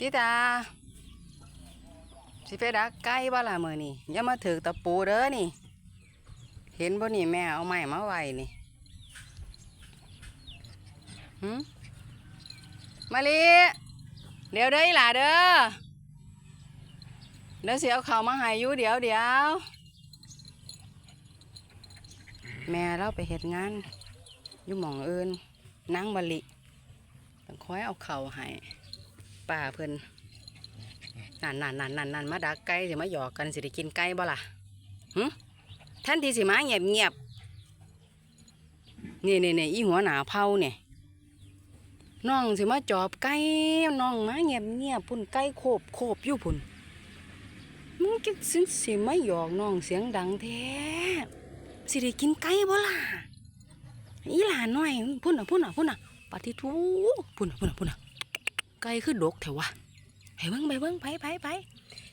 จิตา สิไปดักไก่บ่ล่ะมื้อนี้อย่ามาถือตะปูเด้อนี่ เห็นบ่นี่แม่เอาไม้มาไว้นี่หึมาลีเดี๋ยวเด้อหล่าเด้อเดี๋ยวสิเอาข้ามาห้อยู่เดี๋ยวเดี๋ยวแม่เราไปเฮ็ดงานอยู่หมองอื่นนางมะลิต้องคอยเอาเข้าวให้ ป้าเพิ่นนั่นนั่นนั่นนั่นนั่นมาดักไก่สิมาหยอกกันสิได้กินไก่บ่ล่ะหึท่านที่สิมาเงียบเงียบๆนี่นี่นี่อีหัวหนาเผาเนี่ยน้องสิมาจอบไก่น้องมาเงียบเงียบพุ่นไก่โคบโคบอยู่พุ่นมึงกิสิสิมาหยอกน้องเสียงดังแท้สิได้กินไก่บ่ล่ะอีหลานน้อยพุ่นน่ะพุ่นน่ะพุ่นน่ะปฏิทูพุ่นน่ะพุ่นน่ะพุ่นน่ะ ไก่คือดกแถววะไปเบิ้งไปเบิ้งไปไปไป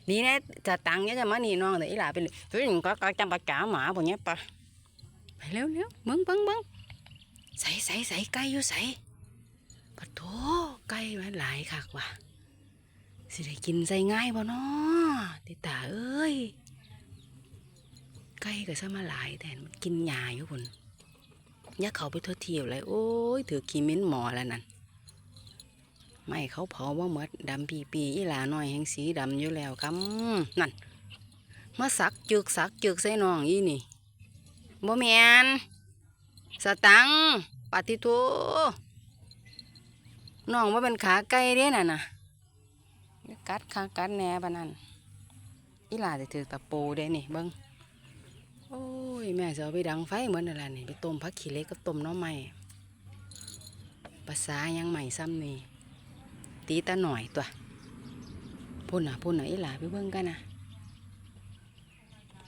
นี่นะจะตังเนี่ยจะมานี่น้องแต่อีหลาเป็นเฮ้ยก็ก็จำปากกาหมาพวกเนี้ยปะไปเร็วเร็วเบิ้งเบิ้งเบิ้งใส่ใส่ใส่ไก่อยู่ใส่ปะโถไก่มันหลายคักว่ะสิได้กินใส่ง่ายบ่น้อติตาเอ้ยไก่ก็ซะมาหลายแต่มันกินหญ้าอยู่พุ่นอย่าเข้าไปทั่วเที่ยวเลยโอ้ยถือขีเม้นหมอแล้วนั่น ไม่เขาเผาว่าหมดดำปีปีอีหลาหน้อยแห่งสีดำอยู่แล้วครับนั่นมาสักจึกสักจึกใส่น้องอีนี่บ่แมนสตังปฏิทูน้องว่าเป็นขาไก่เด้น่ะนะกัดขากัดแหน่ปะนั่นอีหลาจะถือตะปูเด้นี่เบิ้งโอ้ยแม่จะเอาไปดังไฟเหมือนอะไรนี่ไปต้มผักขี้เล็กกับต้มน้ำใหม่ภาษายังใหม่ซ้ำนี่ ตีตาหน่อยตัวพุ่นน่ะพุ่นน่ะอีหลาไปเบิ่งกันนะ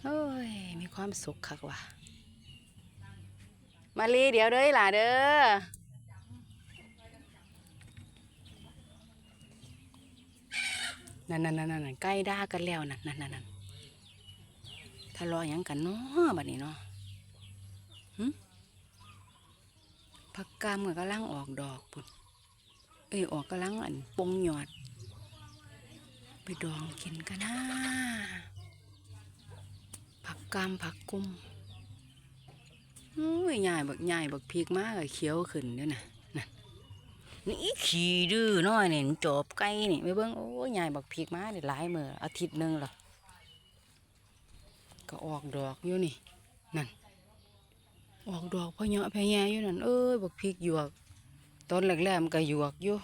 โอ้ยมีความสุขคักว่ะมาลีเดี๋ยวเด้ออีหลาเด้อนั่นนั่นนั่นนั่นใกล้ด่ากันแล้วนั่นนั่นนั่นทะเลาะยังกันเนาะบัดนี้เนาะหึผักกามก็กำลังออกดอกพุ่น เอ้ยออกกำลังอันปงหยอด ไปดองกินกันนะผักกามผักกุ้มอุ้ยใหญ่บักใหญ่บักพริกมากเลยเขียวขึ้นเด้วยนะนั่นนี่ขี่ดื้อน้อยเนี่ยจอบไก่นี่ไม่เบิ้งโอ้ยใหญ่บักพริกมาได้หลายมืออาทิตย์หนึ่งหรอก็ออกดอกอยู่นี่นั่นออกดอกพะเยาะพะแยอยู่นั่นเอ้ยบักพริกหยวก ต้นแรกๆมันก็หยวกอยู่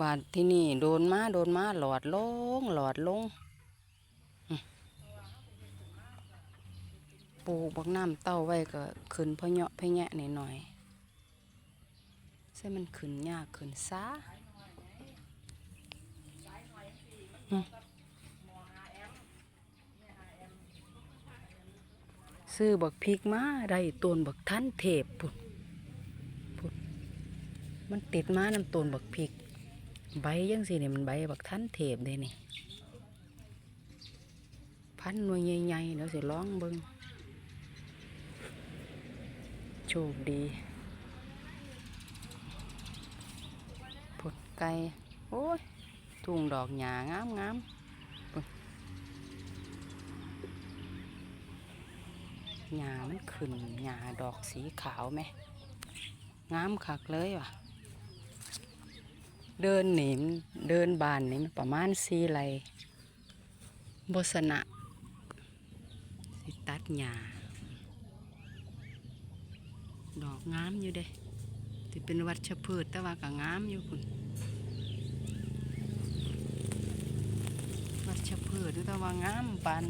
บาดที่นี่โดนมาโดนมาหลอดลงหลอดลงปลูกบักน้ำเต้าไว้ก็ขึ้นพะเหยาะพะแยะหน่อยๆใช่มันขึ้นยากขึ้นซาซื้อบักพริกมาได้ต้นบักทันเทพพุ่น มันติดมาน้ำต้นบักพริก ใบยังสิเนี่ยมันใบบักทันเทพเด้นี่ พันหน่วยใหญ่ๆเดี๋ยวสิร้องเบิงโชคดีผดไก่โอ้ยทุ่งดอกหญ้างามงามหญ้ามันขึ้นหญ้าดอกสีขาวไหมงามคักเลยว่ะ เดินหนิมเดินบานนี่ประมาณสี่ไรบสนะสิตัดหญ้าดอกงามอยู่เด้ที่เป็นวัชพืชแต่ว่าก็งามอยู่คุณวัชพืชแต่ว่างามปาน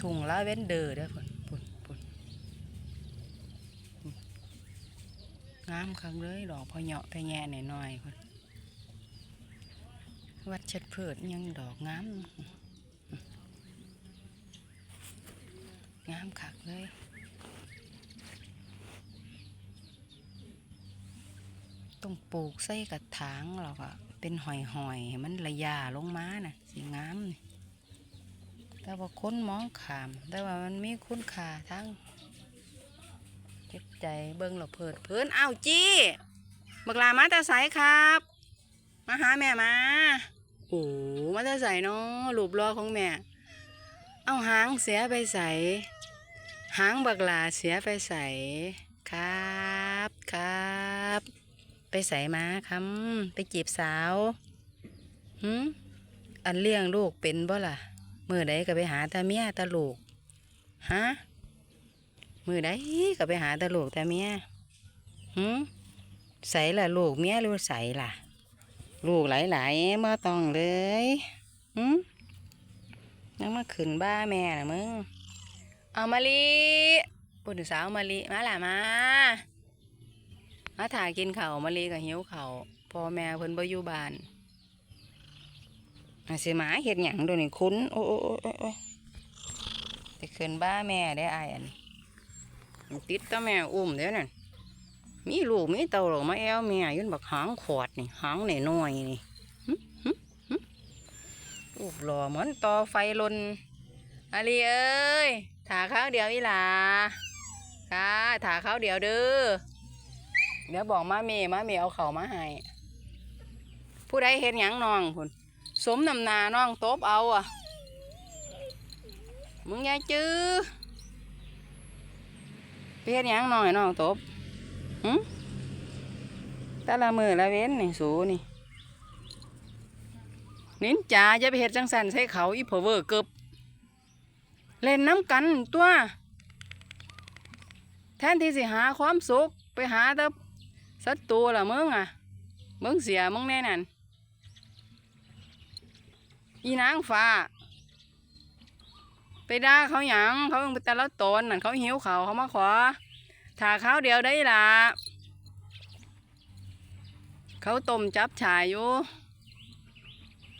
ถุงลาเวนเดอร์เด้อพุ่นพุ่นพุ่นงามคักเลยดอกพอเหยาะไปแง่หน่อยๆพุ่น วัดเช็ดพืชยังดอกงามงามคักเลยต้องปลูกใส่กระถางแล้วก็เป็นหอยๆให้มันระยะลงมาน่ะสีงามนี่แต่ว่าค้นมองขาม แต่ว่ามันมีคุณค่าทั้งเจ็บใจเบิ่งเราเพิดเพลินอ้าวจี้บักลามาแต่ไสครับ มาหาแม่มา โอ้มาจะใส่เนาะรูปรอของแม่ เอาหางเสียไปใส่หางบักหลาเสียไปใส่ครับครับ ไปใส่มาคำไปจีบสาวหืมอันเลี้ยงลูกเป็นบ่ล่ะมือใดก็ไปหาตาเมียตาลูกฮะมือใดก็ไปหาตาลูกตาเมียหืมใส่ล่ะลูกเมียหรือใส่ล่ะ ลูกหลายๆมาต้องเลยหืมยังมาขึ้นบ้าแม่นะมึง เอามาลีปุ่นสาวมาลีมาล่ะมา มาถ่ายกินเข้ามาลีกับหิวเข้าพ่อแม่เพิ่นบ่อยู่บ้านอาสิหมาเฮ็ดหยังโดยวนี่คุ้นโอ้โอ้โอ้โอ้โอ้ไปขึ้นบ้าแม่ได้อายอันติดแตาแม่อุ้มเด้อนั่น มีลูกมีเต่าหรอกมาแอวแม่อยืนบักหางขวดนี่หางหน่อยนี่หึหึหึรูปหล่อเหมือนต่อไฟลนอาลีเอ้ยถาข้าวเดียวอีหลาค่ะถาข้าวเดียวเด้อเดี๋ยวบอกมาเมมาเมเอาเข่ามาให้ผู้ใดเห็นหยังน้องพุ่นสมนำนาน้องตบเอาอะ มึงย่าจื้อไปเห็นหยังน้องให้น้องตบ ต่ละมือละเว้นนี่สูนี่ นินจ๋าจะไปเห็ดจังสันใส่เขาอีพอเวอร์เกือบเล่นน้ำกันตัว แทนที่สิหาความสุขไปหาแต่ศัตรูละมึงอะมึงเสียมึงแน่นั่นอีนางฟ้า ไปด่าเขาหยังเขาเป็นแต่ละตนนั่นเขาหิวเขาเขามาขอ ถ้าข้าวเดียวได้ล่ะเขาต้มจับฉายอยู่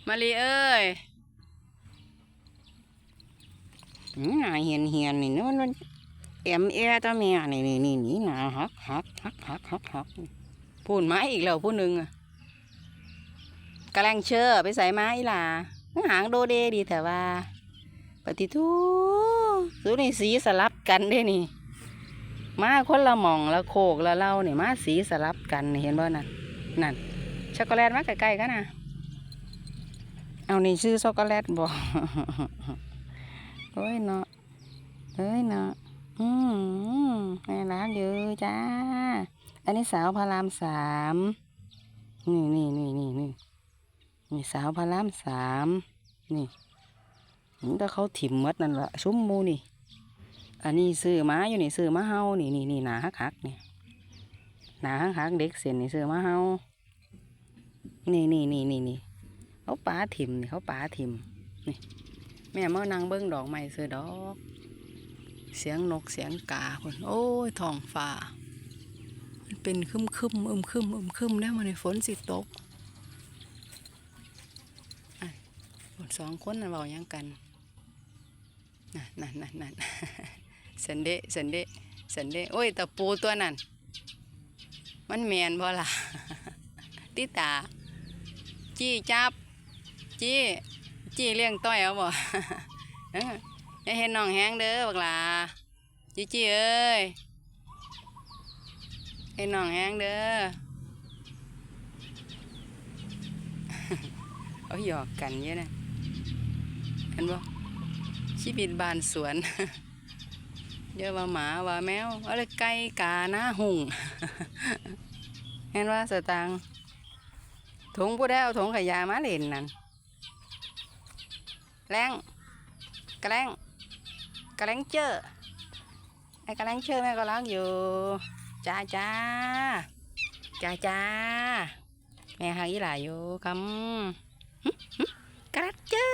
มาลีเอ้ยอืมน่าเหียนเหียนนี่นู่นมันแอมแอตาเมียนี่นี่นี่นี่นาฮักฮักฮักฮักฮักฮักพูดมาอีกแล้วผู้หนึ่งอะกำลังเชื่อไปใส่ไม้ล่ะหางโดเดดีแต่ว่า ปฏิทูสูนี่สีสลับกันเด้นี่ มาคนละหม่องละโคกละเล่าเนี่ยมาสีสลับกันเห็นบ่นั่นนั่นช็อกโกแลตมาใกล้ๆกันนะเอานี่ชื่อช็อกโกแลตบ่โอ้ยเนาะเอ้ยเนาะอืมน่ารักอยู่จ้า อันนี้สาวพระรามสามนี่นี่นี่นี่นี่นี่สาวพระรามสามนี่แต่เขาถิ่มหมดนั่นแหละซุ้มมูนี่ อันนี้ซื้อมาอยู่นี่ซื้อมาเฮานี่นี่นี่หนาหักหักนี่หนาหักหักเด็กเส้นนี่ซื้อมาเฮานี่นี่นี่นี่นี่เขาป้าถิ่มนี่เขาป้าถิ่มนี่แม่เมานั่งเบิ้งดอกไม้ซื้อดอก เสียงนกเสียงกาคนโอ้ยท้องฟ้ามันเป็นคึมคึมอึมคึมอึมคึมแล้วมันในฝนสิตกอะฝนสองคนน่ะเบายังกันนั่นนั่นนั่นนั่น สันเดะสันเดะสันเดะโอ้ยตะปูตัวนั้น มันแมนบ่ล่ะติตา จี้จับ จี้จี้เลี้ยงต้อยเอาบ่เอออย่าเห็นน้องแห้งเด้อบักหลาจี้จี้เอ้ยให้น้องแห้งเด้อเอาหยอกกันเยอะนะเห็นบ่ชีวิตบานสวน เยอะว่าหมาว่าแมวอะไรไก่กาหน้าหุ่งเห็นว่าสตางค์ถุงผู้ได้เอาถุงขยะมาเล่นนั่นแรงกระแรงกระแรงเจอไอ้กระแรงเชื่อแม่ก็รักอยู่จ้าจ้าจ้าจ้าแม่หาอีหลายอยู่คำหึหึกระเจอ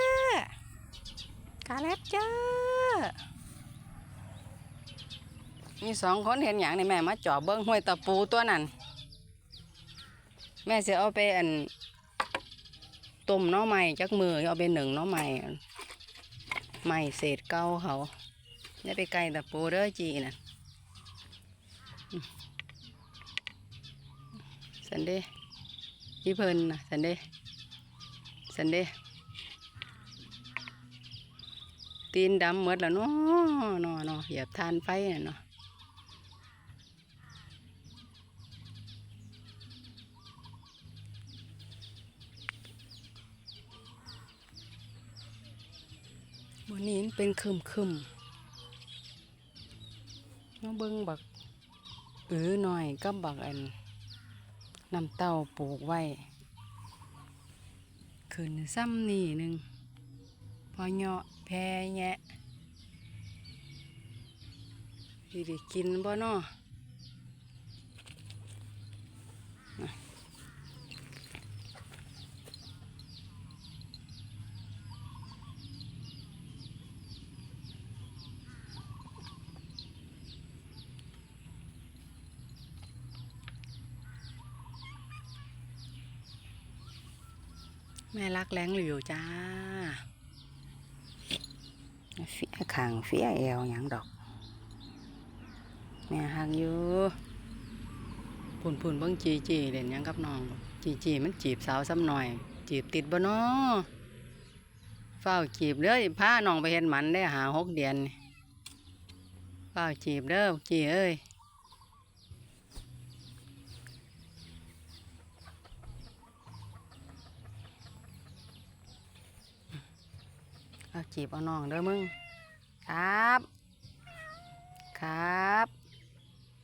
กระแรงเจอ มีสองคนเห็นอย่างในแม่มาจ่อเบิ้งห้วยตะปูตัวนั้น แม่จะเอาไปอันต้มน้อใหม่จักมือเอาไปหนึ่งน้อใหม่ใหม่เศษเก่าเขาอย่าไปไกลตะปูเด้อจีน่ะสันเดยี่เพิ่นนะสันเดสันเดตีนดำหมดแล้วเนาะเนาะเนาะเหยียบทานไฟนะเนาะ วั นี่มันเป็นคึมคึมน้องเบิ้งบักอือหน่อยก็บบักอันน้ำเต้าปลูกไว้ขึ้นซ้ำนี่หนึ่งพอเหาะแพแงะดีดีกินบ่เนาะ แม่รักแรงหลิวจ้าเฟียขางเฟียแอวหยังดอก แม่หักอยู่พุ่นพุ่นเบิ่งจีจีเล่นหยังกับน้องลูกจีจีมันจีบสาวซ้ำหน่อย จีบติดบ่น้อเฝ้าวจีบเด้อพาน้องไปเห็นหมันได้หาหกเดือนนี่เฝ้าวจีบเด้อจีเอ้ย เอาจีบเอาน้องเด้อมึง ครับ ครับ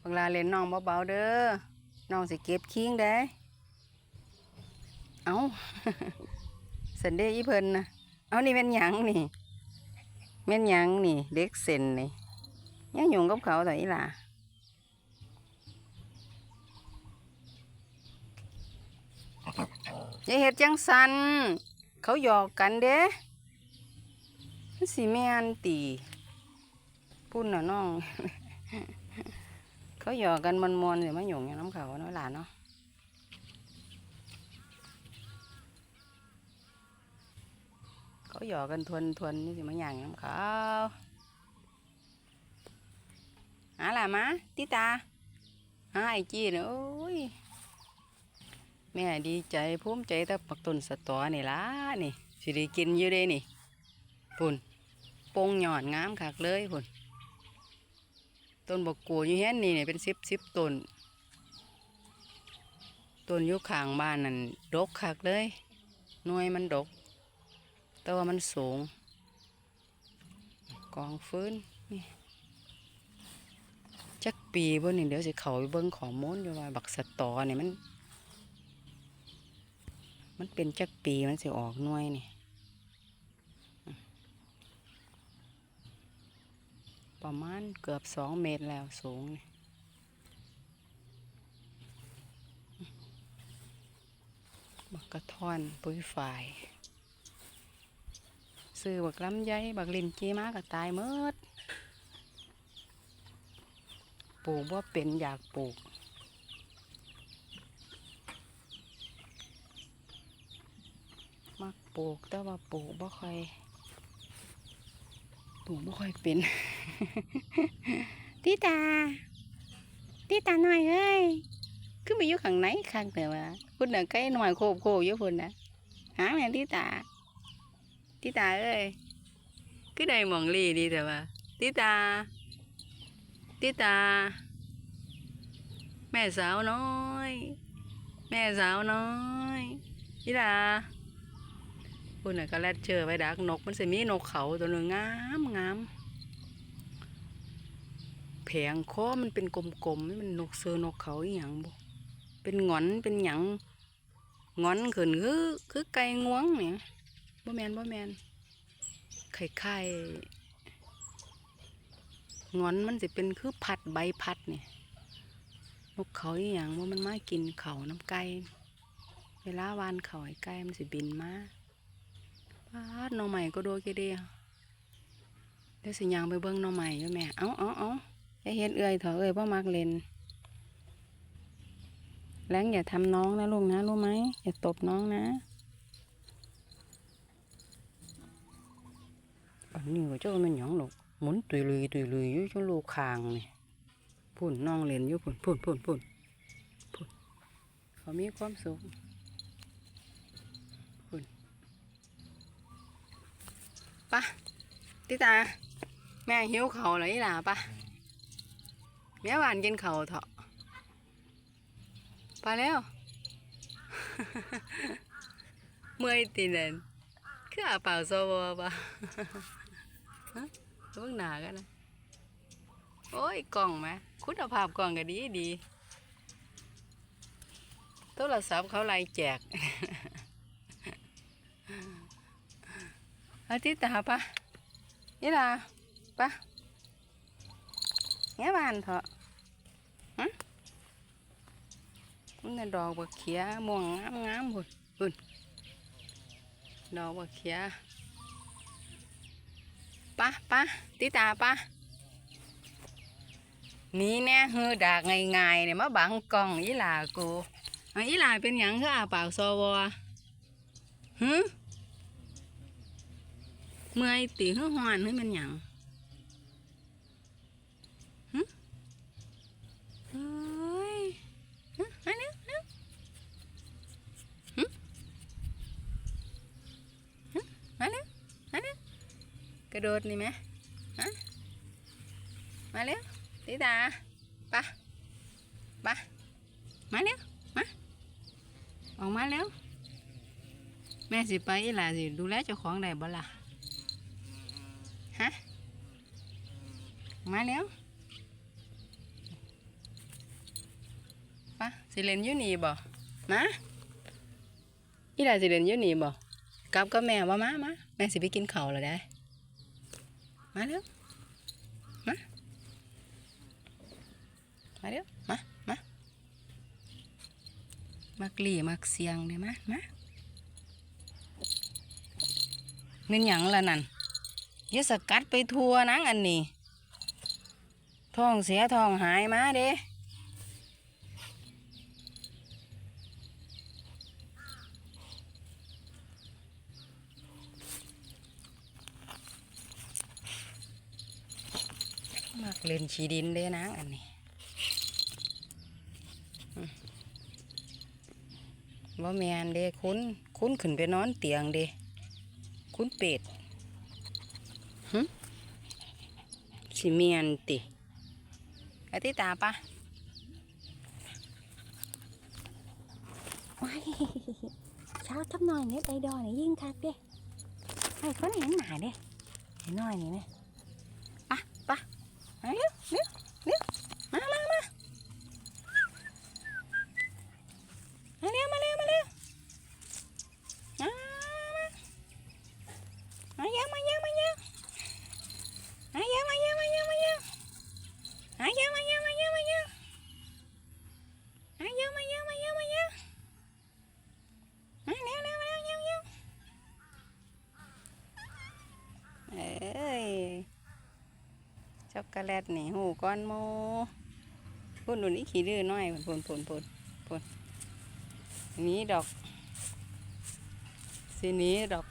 เวลาเล่นน้องเบาๆเด้อน้องสิเก็บคิงได้ เอาสันเดย์อีเพิ่นนะเอานี่เป็นหยังนี่แม่นหยังนี่ เด็กเซนนี่ยังอยู่กับเขาแต่อีหล่ะย่าเฮ็ดจังสัน เขาหยอกกันเด้มัน สีแมนตีปุ่นน่ะน้อง เขาหยอกกันมวนๆเดี๋ยวมาหยงอย่างน้ำเขาเนาะหลานเนาะเขาหยอกกันทวนทวนๆนี่สิมาอย่างน้ำเขาหาล่ะมาติตาหาไอจีเนอะโอ้ยแม่ดีใจภูมิใจแต่ปักต้นสตอนี่ล่ะนี่สิได้กินอยู่เด้นี่พุ่น ปงหย่อดงามคักเลยพุ่นต้นบกกูอยู่เฮียนนี่เนี่ยเป็นสิบสิบต้นต้นอยู่ข้างบ้านนั่นดกคักเลยหน่วยมันดก แต่ว่ามันสูง กองฟื้นนี่จักปีบ่นี่เดี๋ยวสิเขาเบิ่งขอมูลอยู่ว่าบักสตอเนี่ยมัน มันเป็นจักปีมันสิออกหน่วยนี่ ประมาณเกือบสองเมตรแล้วสูงนี่บักกระท่อนปุ้ยฝ่าย ซื้อบักลำไยบักลินจีมาก็ตายเมิดปลูกว่าเป็นอยากปลูก มักปลูกแต่ว่าปลูกบ่ค่อยปลูกบ่ค่อยเป็น ตีตาตีตาหน่อยเอ้ยขึ้นไปอยู่ข้างไหนข้างแต่ว่าพุ่นน่ะไก่หน่อยโคบโคบอยู่พุ่นนะหาแม่ตีตาตีตาเอ้ยคือได้หมองลีดีแต่ว่าตีตาตีตา แม่สาวน้อย แม่สาวน้อยตีตาพุ่นน่ะก็แลดเจอไว้ดักนกมันสิมีนกเขาตัวหนึ่งงามงาม แผงคอมันเป็นกลมๆมันนกเสือนกเขาอีหยังบ่เป็นงอนเป็นหยังงอนขึ้นคือคือไก่งวงเนี่ยบ่แมนบ่แมนไข่ไข่งอนมันสิเป็นคือพัดใบพัดเนี่ยนกเขาอีหยังว่ามันมากินเขาน้ำไก่เวลาวานเขาให้ไก่มันสิบินมาปาดนอใหม่ก็โดเกเดียวเดี๋ยวสิยางไปเบิ่งนอใหม่อยู่แม่ เอ้าเอ้าเอ้า อเฮ็ดเอื่อยเถอะเอ้ยพ่อมักเล่นแรงอย่าทำน้องนะลูกนะรู้ไหมอย่าตบน้องนะอันนี้ก็เจ้ามันหยองลูกหมุนตุยลุยตุยลุยอยู่จนลูกคางนี่พุ่นน้องเล่นอยู่พุ่นพุ่นพุ่นพุ่นพุ่นเขามีความสุขพุ่นปะติตา แม่หิวเขาเลยล่ะปะ แม่หวานกินเขาเถอะไปแล้ว เมื่อยตีนนคืออาเปล่าโซบปะฮะเบิ่งหนากันนะ โอ้ยกล่องไหมคุณภาพกล่องก็ดีดีโทรศัพท์เขาไล่แจกอาทิตย์ตาปะนี่ล่ะปะ เงี้ยบานเถอะฮะมันน่ดอกบักเขียม่วงงามงามๆพุ่นพุ่นดอกบักเขียปะปะติตาปะนี่แน่ฮือดากง่ายๆเนี่ยมาบังกล้องอีหลากูอีหลาเป็นหยังคืออาปากซอวอฮึเมื่อยตีหื้อหอนให้มันหยังหึเฮ้ยหึอันนี้หึหึหึอันนี้อันนี้ก ระโดดนี่ไหมฮะมาเร็วตีตาปะปะมาเร็วมาออกมาเร็วแม่สิไปอีหล่ะสิดูแลเจ้าของได้บ่ล่ะฮะมาแล้วปะสิเล่นอยู่นี่บ่มาอีหลาสิเล่นอยู่นี่บ่กลับกับแม่ว่ามามาแม่สิไปกินข้าวแล้วได้ มาเร็วมามาเร็วมามามักลีมักเสียงเด้มามาเงินหยังละนั่นยสกัดไปทัวนังอันนี้ท้องเสียท้องหายมาเด้ มักเล่นชีดินเด้นังอันนี้อืมบ่แมนเด้คุณคุณขึ้นไปนอนเตียงเด้คุณเป็ดสิเมียนติอาทิตาปะว้ายเช้าทับหน่อยเนี่ยไปดอเนี่ยยิ่งคักเด้ไอ้คนเห็นหนาเด้เห็นหน่อยนี่ไหมปะปะ Yeah. กโกแลตนี่หูก้อนโมพุ่นดูนี่ขี้ดื้อน้อยพุ่นพุ่นพุ่นพุ่นนี้ดอกสีนี้ดอก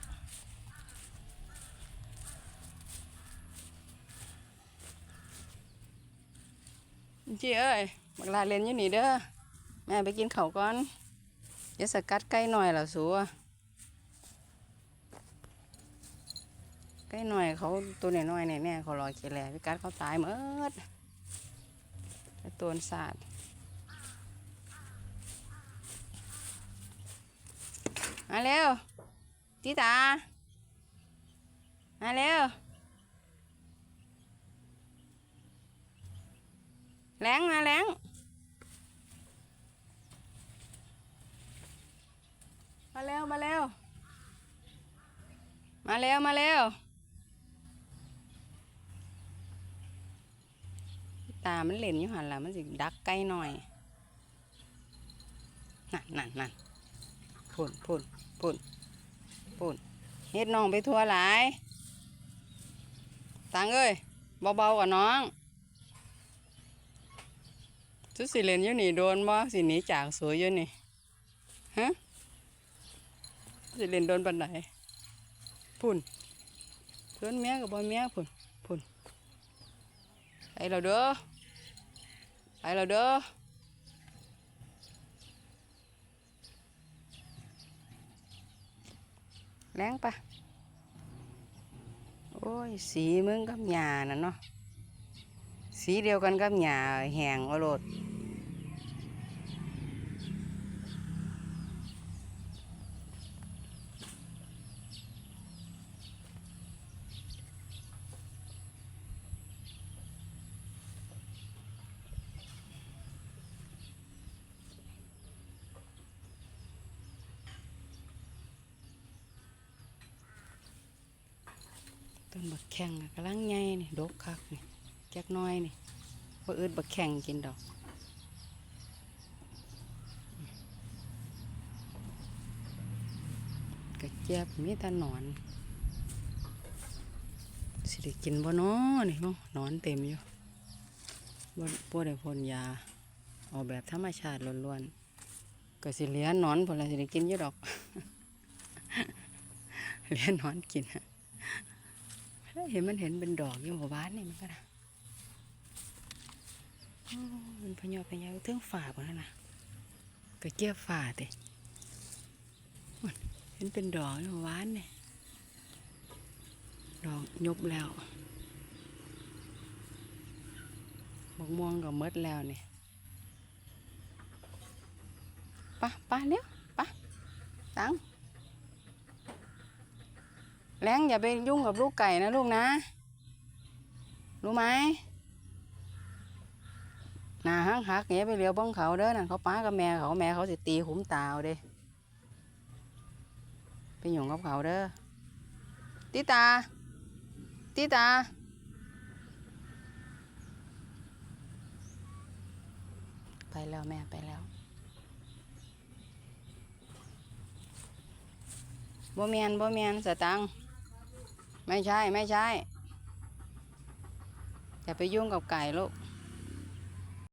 จีเอ้ยบักลาเล่นอยู่นี่เด้อแม่ไปกินข้าวก่อนอย่าสกัดใกล้หน่อยล่ะสัว ใกล้หน่อยเขาตัวน้อยๆเนี่ยแน่เขารอกินแหล่พี่กัดเขาตายหมดไอ้ตัวสาดมาเร็วติตา มาเร็วแรงมาแรงมาเร็ว มาเร็ว มาเร็ว มาเร็ว ตา มันเล่นอยู่หันละมันสิดักใกล้หน่อยนั่นนั่นนั่นพุ่นพุ่นพุ่นพุ่นเฮ็ดน้องไปทั่วหลายตังเอ้ยเบาๆกับน้องจุดสิเล่นอยู่นี่โดนบ่สิหนีจากสวยอยู่นี่ฮะสิเล่นโดนปันไหนพุ่นเพื่อนเมียกับบ่เมียพุ่นพุ่นไปเราเด้อ ไปเราเด้อแรงปะโอ้ย สีมึงกับหญ้าน่ะเนาะ สีเดียวกันกับหญ้าแหงโอโลด นบักแข่งน่ะกำลังใหญ่นี่ดกคักนี่แจ๊กน้อยนี่บ่อึดบักแข่งกินดอกกระเจี๊ยบมีแต่หนอนสิได้กินบ่น้อนี่เนาะนอนเต็มอยู่บ่บ่ได้พ่นยาเอาแบบธรรมชาติล้วนๆก็สิเหลือนอนพุ่นละสิได้กินอยู่ดอกเหลือนอนกินอะ เห็นมันเห็นเป็นดอกอยู่หมู่บ้านนี่มันก็นะโอ้มันพะยอพะยอเทิงฝ่าบ่นั่นน่ะก็เจี๊ยบฝ่าติมันเห็นเป็นดอกอยู่หมู่บ้านนี่ดอกยบแล้วบักม่วงก็หมดแล้วนี่ปะปะเร็วปะตัง แรงอย่าไปยุ่งกับลูกไก่นะลูกนะ รู้ไหมหน้าหักหักๆอย่าไปเลี้ยวบ้องเขาเด้อนั่นเขาป้ากับแม่เขาแม่เขาสิตีขุมตาเอาเด้ไปหย่งกับเขาเด้อติตาติตาไปแล้วแม่ไปแล้วบ่เมียนบ่เมียนสตังค์ ไม่ใช่ไม่ใช่อย่าไปยุ่งกับไก่ลูก